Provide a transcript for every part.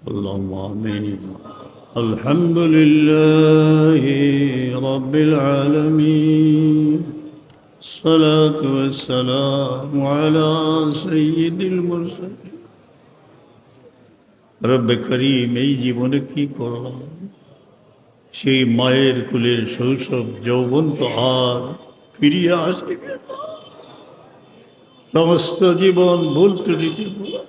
اللهم آمين الحمد لله رب العالمين الصلاة والسلام على سيد المرسلين রব করিম এই জীবনে কি করলাম সেই মায়ের কুলের শৈশব যৌবন তো আর ফিরিয়ে আসে সমস্ত জীবন ভুল ত্রুটিতে ভরা।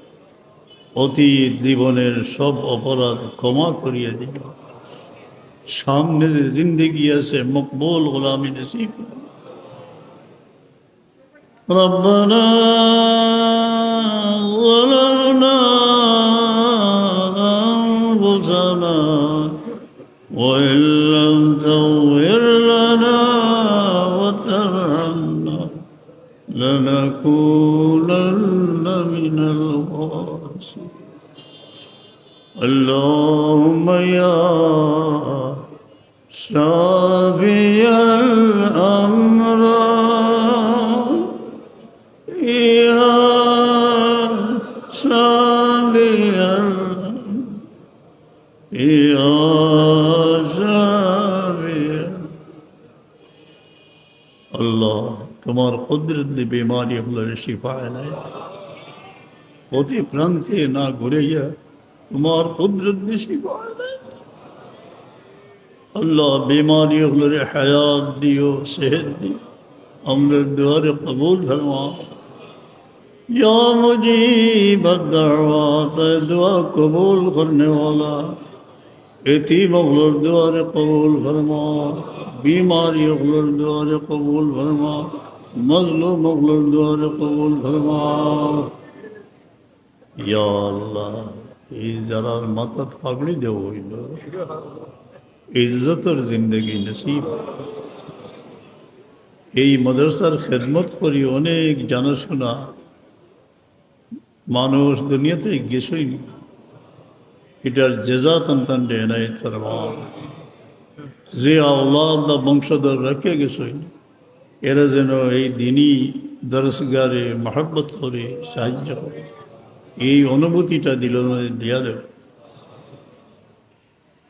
অতীত জীবনের সব অপরাধ ক্ষমা করিয়া দিল সামনে যে জিন্দগি আছে মকবুল গোলামি নসিব করো। ربنا ظلمنا أنفسنا وإن لم تغفر لنا وترحمنا لنكونن من الخاسرين اللهم يا شافي الأمراض يا شافي الأمراض يا شافي আল্লাহ তোমার কুদরত দিয়ে বেমারি হলো শিফা এলাই ہوتی پرانتے نہ گریا تمہار قدرت بھی سکھائے نہیں اللہ بیماری اغلر حیات دیو، صحت دی عمر دوار قبول فرما۔ یا مجیب الدعوات، دعا قبول کرنے والا ایتی مغلر دوار قبول فرما۔ بیماری اغلر دوار قبول فرما۔ مظلوم اغلر دوار قبول فرما۔ ইয়া আল্লাহ, এই যারার মাথার পাগড়ি দেওয়া হইল, ইজ্জতের জিন্দগি নসিব। এই মাদ্রাসার খেদমত করি অনেক জানাশোনা। মানুষ দুনিয়াতে গেছই। এটার জেজা তন্তন ডেনাই ফরমান যে আওলাদ বংশধর রেখে গেছই, এরা যেন এই দিনই দরসগারে মহব্বত করে সাহায্য করে। এই অনুভূতিটা দিল দিয়া দেব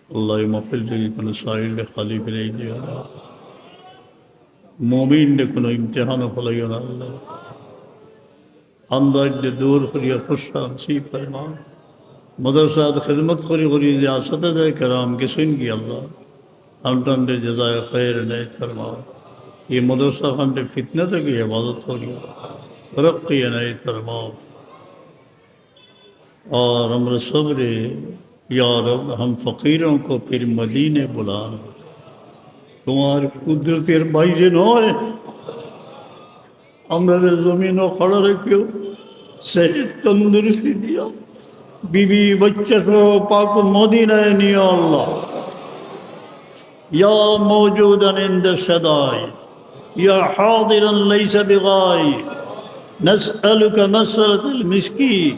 اللہ محفل کے কোনো شاعر نے خالی پھیلائی دیا مومین কোনো امتحان ফলাইও না আল্লাহ। আন্দাজ দূর করিয়া খুশা نصیب فرما مدرسات خدمت করি করি যে আসাতে দেয় کرام کے سن کی اللہ ہم ٹنڈے جزائے خیر نہیں فرماؤ یہ مدرسہ خنڈ فتنے تک عبادت ہو گیا ترقی और अमर सब्र या रब हम फ़कीरों को फिर मदीने बुलाना তোমার কুদরতের বাইরে নয় আমাদের জমিনও খড়া রেখেও সেই তন্দুরস্তি দিও বিবি বাচ্চা সহ পাক মদিনায় নিয়ে আল্লাহ يا موجودا عند الشدائد يا حاضرا ليس بغايب نسألك مسألة المسكين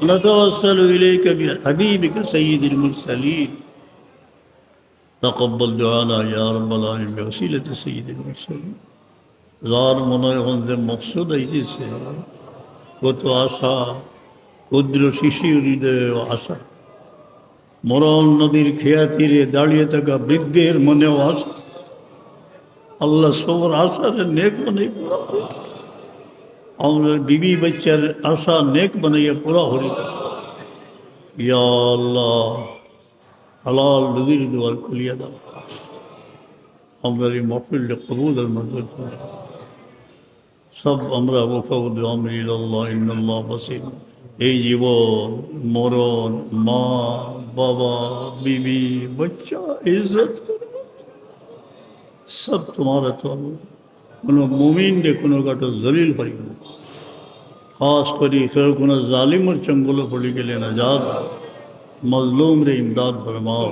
ونتوسل إليك بحبيبك سيد المرسلين تقبل دعانا يا رب العالمين بوسيلة سيد المرسلين যার মনে এখন যে মকসুদ আইতেছে কত আশা ক্ষুদ্র শিশু হৃদয় আশা মরণ নদীর খেয়া তীরে দাঁড়িয়ে থাকা বৃদ্ধের মনেও আশা আল্লাহ সবর আশার নেক বানাই পুরা করে। আমরা বিবি বাচ্চার আশা নেক বানাইয়া পুরা হরি ইয়া আল্লাহ হালাল নদীর দুয়ার খুলিয়া দাও আমরা এই মফিলটা কবুল আর মঞ্জুর করে সব আমরা ওফাউদ আমরি আল্লাহ ইন্নাল্লাহ বাসির এই জীবন মরণ মা বাবা বিবি বাচ্চা ইজ্জত সব তোমার তো কোনো মুমিনরে কোনো কাটো জলিল পারিব না খাস করি কেউ কোনো জালিমর চঙ্গল পড়ে গেলে না যার মজলুম রে ইমদাদ ফরমাও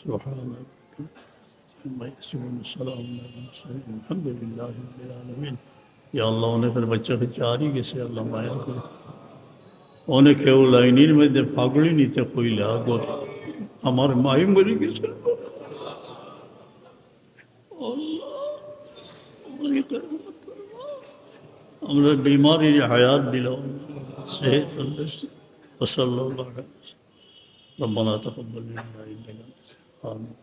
সুবহানাল্লাহ ما يسمون السلام على المرسلين الحمد لله رب العالمين ইয়া আল্লাহ অনেকের বাচ্চা কাচ্চা হারিয়ে গেছে আল্লাহ মায়ের করে অনেকেও লাইনের মধ্যে ফাগড়ি নিতে কইলা গো আমার মাই মরে আমরা বিমারির হায়াত দিলাম সেহেত وصلى الله عليه وسلم ربنا تقبل منا إنك أنت السميع العليم